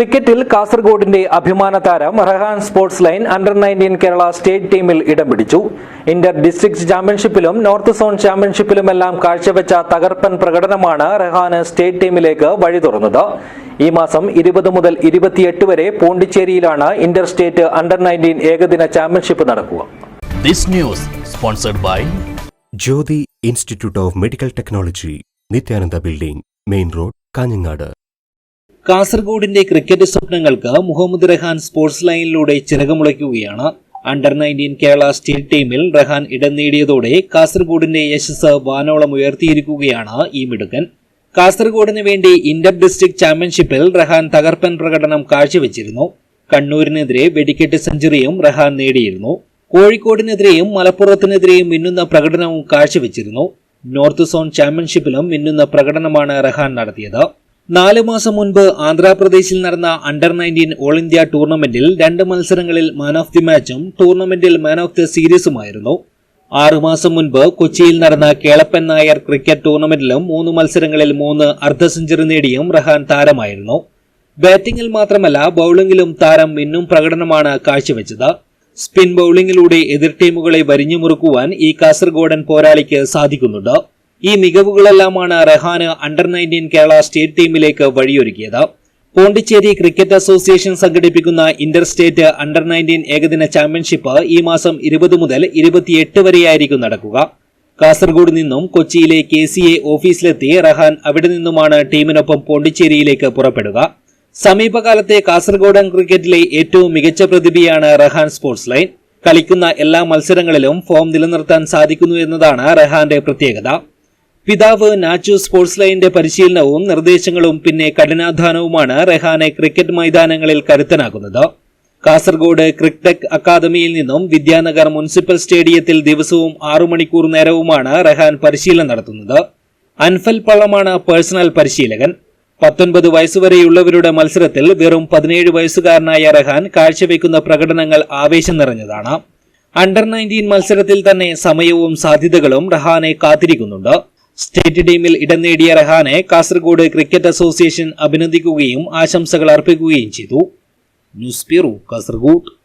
ക്രിക്കറ്റിൽ കാസർഗോഡിന്റെ അഭിമാന താരം Rahan sports line under nineteen Kerala state ടീമിൽ ഇടം പിടിച്ചു. ഇന്റർ ഡിസ്ട്രിക്ട് ചാമ്പ്യൻഷിപ്പിലും നോർത്ത് സോൺ ചാമ്പ്യൻഷിപ്പിലുമെല്ലാം കാഴ്ചവെച്ച തകർപ്പൻ പ്രകടനമാണ് റഹാന് സ്റ്റേറ്റ് ടീമിലേക്ക് വഴി തുറന്നത്. ഈ മാസം ഇരുപത് മുതൽ ഇരുപത്തിയെട്ട് വരെ പോണ്ടിച്ചേരിയിലാണ് ഇന്റർ സ്റ്റേറ്റ് അണ്ടർ നയന്റീൻ ഏകദിന ചാമ്പ്യൻഷിപ്പ് നടക്കുക. This news sponsored by Jyothi institute of medical technology Nithyananda building main road Kanhangad. കാസർഗോഡിന്റെ cricket സ്വപ്നങ്ങൾക്ക് മുഹമ്മദ് റഹാൻ സ്പോർട്സ് ലൈനിലൂടെ ചിറകുമുളയ്ക്കുകയാണ് അണ്ടർ നയന്റീൻ കേരള സ്റ്റേറ്റ് ടീമിൽ റഹാൻ ഇടം നേടിയതോടെ കാസർഗോഡിന്റെ യശസ് വാനോളം ഉയർത്തിയിരിക്കുകയാണ് ഈ മിടുക്കൻ. കാസർഗോഡിന് വേണ്ടി ഇന്റർ ഡിസ്ട്രിക്ട് ചാമ്പ്യൻഷിപ്പിൽ റഹാൻ തകർപ്പൻ പ്രകടനം കാഴ്ചവെച്ചിരുന്നു. കണ്ണൂരിനെതിരെ വെടിക്കെട്ട് സെഞ്ചുറിയും റഹാൻ നേടിയിരുന്നു. കോഴിക്കോടിനെതിരെയും മലപ്പുറത്തിനെതിരെയും മിന്നുന്ന പ്രകടനവും കാഴ്ചവെച്ചിരുന്നു. നോർത്ത് സോൺ ചാമ്പ്യൻഷിപ്പിലും മിന്നുന്ന പ്രകടനമാണ് റഹാൻ നടത്തിയത്. നാല് മാസം മുൻപ് ആന്ധ്രാപ്രദേശിൽ നടന്ന അണ്ടർ നയന്റീൻ ഓൾ ഇന്ത്യ ടൂർണമെന്റിൽ രണ്ട് മത്സരങ്ങളിൽ മാൻ ഓഫ് ദി മാച്ചും ടൂർണമെന്റിൽ മാൻ ഓഫ് ദി സീരീസുമായിരുന്നു ആറുമാസം മുൻപ് കൊച്ചിയിൽ നടന്ന കേളപ്പൻ നായർ ക്രിക്കറ്റ് ടൂർണമെന്റിലും മൂന്ന് മത്സരങ്ങളിൽ മൂന്ന് അർദ്ധ സെഞ്ചുറി നേടിയും റഹാൻ താരമായിരുന്നു. ബാറ്റിംഗിൽ മാത്രമല്ല ബൌളിംഗിലും താരം മിന്നും പ്രകടനമാണ് കാഴ്ചവെച്ചത്. സ്പിൻ ബൌളിംഗിലൂടെ എതിർ ടീമുകളെ വരിഞ്ഞുമുറുക്കുവാൻ ഈ കാസർഗോഡൻ പോരാളിക്ക് സാധിക്കുന്നുണ്ട്. ഈ മികവുകളെല്ലാമാണ് റഹാന് അണ്ടർ നയന്റീൻ കേരള സ്റ്റേറ്റ് ടീമിലേക്ക് വഴിയൊരുക്കിയത്. പോണ്ടിച്ചേരി ക്രിക്കറ്റ് അസോസിയേഷൻ സംഘടിപ്പിക്കുന്ന ഇന്റർ സ്റ്റേറ്റ് അണ്ടർ നയന്റീൻ ഏകദിന ചാമ്പ്യൻഷിപ്പ് ഈ മാസം ഇരുപത് മുതൽ ഇരുപത്തിയെട്ട് വരെയായിരിക്കും നടക്കുക. കാസർഗോഡ് നിന്നും കൊച്ചിയിലെ കെ സി എ ഓഫീസിലെത്തി റഹാൻ അവിടെ നിന്നുമാണ് ടീമിനൊപ്പം പോണ്ടിച്ചേരിയിലേക്ക് പുറപ്പെടുക. സമീപകാലത്തെ കാസർഗോഡൻ ക്രിക്കറ്റിലെ ഏറ്റവും മികച്ച പ്രതിഭയാണ് റഹാൻ സ്പോർട്സ് ലൈൻ. കളിക്കുന്ന എല്ലാ മത്സരങ്ങളിലും ഫോം നിലനിർത്താൻ സാധിക്കുന്നു എന്നതാണ് റഹാന്റെ പ്രത്യേകത. പിതാവ് നാച്ചു സ്പോർട്സ് ലൈനിന്റെ പരിശീലനവും നിർദ്ദേശങ്ങളും പിന്നെ കഠിനാധ്വാനവുമാണ് റെഹാനെ ക്രിക്കറ്റ് മൈതാനങ്ങളിൽ കരുത്തനാക്കുന്നത് കാസർഗോഡ് ക്രിക്ടെക് അക്കാദമിയിൽ നിന്നും വിദ്യാനഗർ മുനിസിപ്പൽ സ്റ്റേഡിയത്തിൽ ദിവസവും ആറു മണിക്കൂർ നേരവുമാണ് റെഹാൻ പരിശീലനം നടത്തുന്നത്. അൻഫൽ പള്ളമാണ് പേഴ്സണൽ പരിശീലകൻ. പത്തൊൻപത് വയസ്സുവരെയുള്ളവരുടെ മത്സരത്തിൽ വെറും പതിനേഴ് വയസ്സുകാരനായ റഹാൻ കാഴ്ചവെക്കുന്ന പ്രകടനങ്ങൾ ആവേശം നിറഞ്ഞതാണ്. അണ്ടർ നയന്റീൻ മത്സരത്തിൽ തന്നെ സമയവും സാധ്യതകളും റഹാനെ കാത്തിരിക്കുന്നുണ്ട്. സ്റ്റേറ്റ് ടീമിൽ ഇടം നേടിയ റഹാനെ കാസർഗോഡ് ക്രിക്കറ്റ് അസോസിയേഷൻ അഭിനന്ദിക്കുകയും ആശംസകൾ അർപ്പിക്കുകയും ചെയ്തു. News bureau Kasaragod.